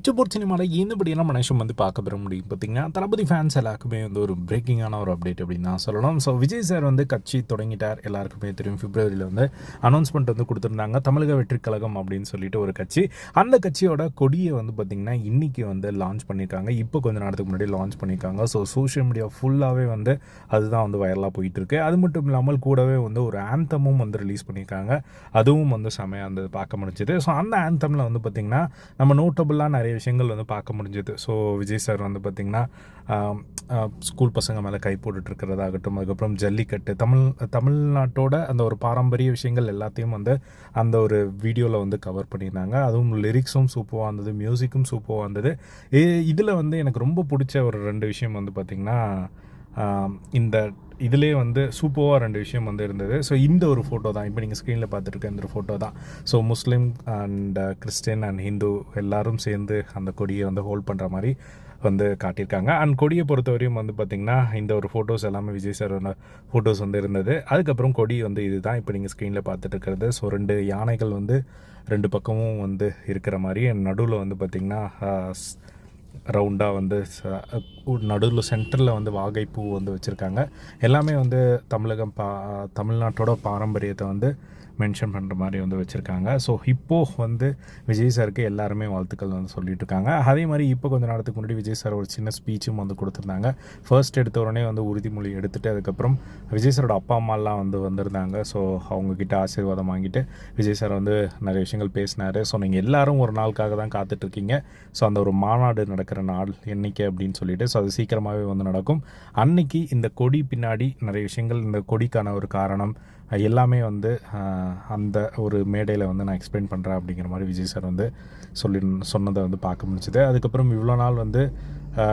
பிச்சைப்பூர் சினிமாவில் எந்தபடியான மனுஷன் வந்து பார்க்க பெற முடியும் பார்த்தீங்கன்னா தளபதி ஃபேன்ஸ் எல்லாருக்குமே வந்து ஒரு பிரேக்கிங்கான ஒரு அப்டேட் அப்படின்னு நான் சொல்லணும். ஸோ விஜய் சார் வந்து கட்சி தொடங்கிட்டார். எல்லாருக்குமே தெரியும் பிப்ரவரியில் வந்து அனௌன்ஸ்மெண்ட் வந்து கொடுத்துருந்தாங்க தமிழக வெற்றி கழகம் அப்படின்னு சொல்லிட்டு ஒரு கட்சி. அந்த கட்சியோட கொடியை வந்து பார்த்திங்கன்னா இன்றைக்கி வந்து லான்ச் பண்ணியிருக்காங்க இப்போ கொஞ்ச நேரத்துக்கு முன்னாடி லான்ச் பண்ணியிருக்காங்க ஸோ சோஷியல் மீடியா ஃபுல்லாகவே வந்து அதுதான் வந்து வைரலாக போயிட்டுருக்கு. அது மட்டும் இல்லாமல் கூடவே வந்து ஒரு ஆந்தமும் வந்து ரிலீஸ் பண்ணியிருக்காங்க அதுவும் வந்து செமையாக இருந்தது பார்க்க முடிஞ்சது. ஸோ அந்த ஆந்தமில் வந்து பார்த்திங்கன்னா நம்ம நோட்டபுளாக நிறைய விஷயங்கள் வந்து பார்க்க முடிஞ்சது. ஸோ விஜய் சார் வந்து பார்த்திங்கன்னா ஸ்கூல் பசங்க மேலே கை போட்டுட்ருக்கிறதாகட்டும் அதுக்கப்புறம் ஜல்லிக்கட்டு தமிழ் தமிழ்நாட்டோட அந்த ஒரு பாரம்பரிய விஷயங்கள் எல்லாத்தையும் வந்து அந்த ஒரு வீடியோவில் வந்து கவர் பண்ணியிருந்தாங்க. அதுவும் லிரிக்ஸும் சூப்பராக இருந்தது மியூசிக்கும் சூப்பராக இருந்தது இதில் வந்து எனக்கு ரொம்ப பிடிச்ச ஒரு ரெண்டு விஷயம் வந்து பார்த்திங்கன்னா இந்த இதிலே வந்து சூப்பராக ரெண்டு விஷயம் வந்து இருந்தது. ஸோ இந்த ஒரு ஃபோட்டோ தான். இப்போ நீங்கள் ஸ்க்ரீனில் பார்த்துருக்க இந்த ஒரு ஃபோட்டோ தான். So Muslim and Christian and Hindu எல்லாரும் சேர்ந்து அந்த கொடியை வந்து ஹோல்ட் பண்ணுற மாதிரி வந்து காட்டியிருக்காங்க. அண்ட் கொடியை பொறுத்தவரையும் வந்து பார்த்திங்கன்னா இந்த ஒரு ஃபோட்டோஸ் எல்லாமே விஜய் சார் ஃபோட்டோஸ் வந்து இருந்தது. அதுக்கப்புறம் கொடி வந்து இதுதான். இப்போ நீங்கள் ஸ்க்ரீனில் பார்த்துட்டு இருக்கிறது. ஸோ ரெண்டு யானைகள் வந்து ரெண்டு பக்கமும் வந்து இருக்கிற மாதிரி நடுவில் வந்து பார்த்திங்கன்னா ரவுண்டாக வந்து நடுவில் சென்டரில் வந்து வாகைப்பூ வந்து வச்சுருக்காங்க. எல்லாமே வந்து தமிழகம் பா தமிழ்நாட்டோட பாரம்பரியத்தை வந்து மென்ஷன் பண்ணுற மாதிரி வந்து வச்சுருக்காங்க. ஸோ இப்போது வந்து விஜய் சாருக்கு எல்லாருமே வாழ்த்துக்கள் வந்து சொல்லிட்டு இருக்காங்க. அதே மாதிரி இப்போ கொஞ்சம் நேரத்துக்கு முன்னாடி விஜய் சார் ஒரு சின்ன ஸ்பீச்சும் வந்து கொடுத்துருந்தாங்க. ஃபர்ஸ்ட் எடுத்த உடனே வந்து உறுதிமொழி எடுத்துகிட்டு அதுக்கப்புறம் விஜய் சாரோட அப்பா அம்மாலாம் வந்து வந்திருந்தாங்க. ஸோ அவங்கக்கிட்ட ஆசீர்வாதம் வாங்கிட்டு விஜய் சார் வந்து நிறைய விஷயங்கள் பேசினார். ஸோ நீங்கள் எல்லாரும் ஒரு நாளுக்காக தான் காத்துட்ருக்கீங்க ஸோ அந்த ஒரு மாநாடு நடக்கிற நாள் என்னைக்கு அப்படின்னு சொல்லிட்டு ஸோ அது சீக்கிரமாகவே வந்து நடக்கும். அன்னைக்கு இந்த கொடி பின்னாடி நிறைய விஷயங்கள் இந்த கொடிக்கான ஒரு காரணம் எல்லாமே வந்து அந்த ஒரு மேடையில் வந்து நான் எக்ஸ்பிளைன் பண்ணுறேன் அப்படிங்கிற மாதிரி விஜய் சார் வந்து சொல்லி சொன்னதை வந்து பார்க்க முடிஞ்சுது. அதுக்கப்புறம் இவ்வளோ நாள் வந்து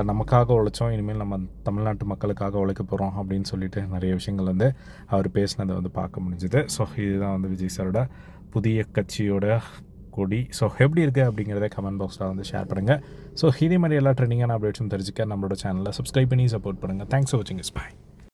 நமக்காக உழைச்சோம் இனிமேல் நம்ம தமிழ்நாட்டு மக்களுக்காக உழைக்க போகிறோம் அப்படின்னு சொல்லிட்டு நிறைய விஷயங்கள் வந்து அவர் பேசினதை வந்து பார்க்க முடிஞ்சுது. ஸோ இதுதான் வந்து விஜய் சாரோட புதிய கட்சியோட கொடி. ஸோ எப்படி இருக்குது அப்படிங்கிறத கமெண்ட் பாக்ஸில் வந்து ஷேர் பண்ணுங்கள் ஸோ இதே மாதிரி எல்லா ட்ரெண்டிங்கான அப்டேட்ஸும் தெரிஞ்சுக்க நம்மளோட சேனலை சப்ஸ்கிரைப் பண்ணி சப்போர்ட் பண்ணுங்கள் தேங்க்ஸ் ஃபார் வாட்சிங் இஸ் பாய்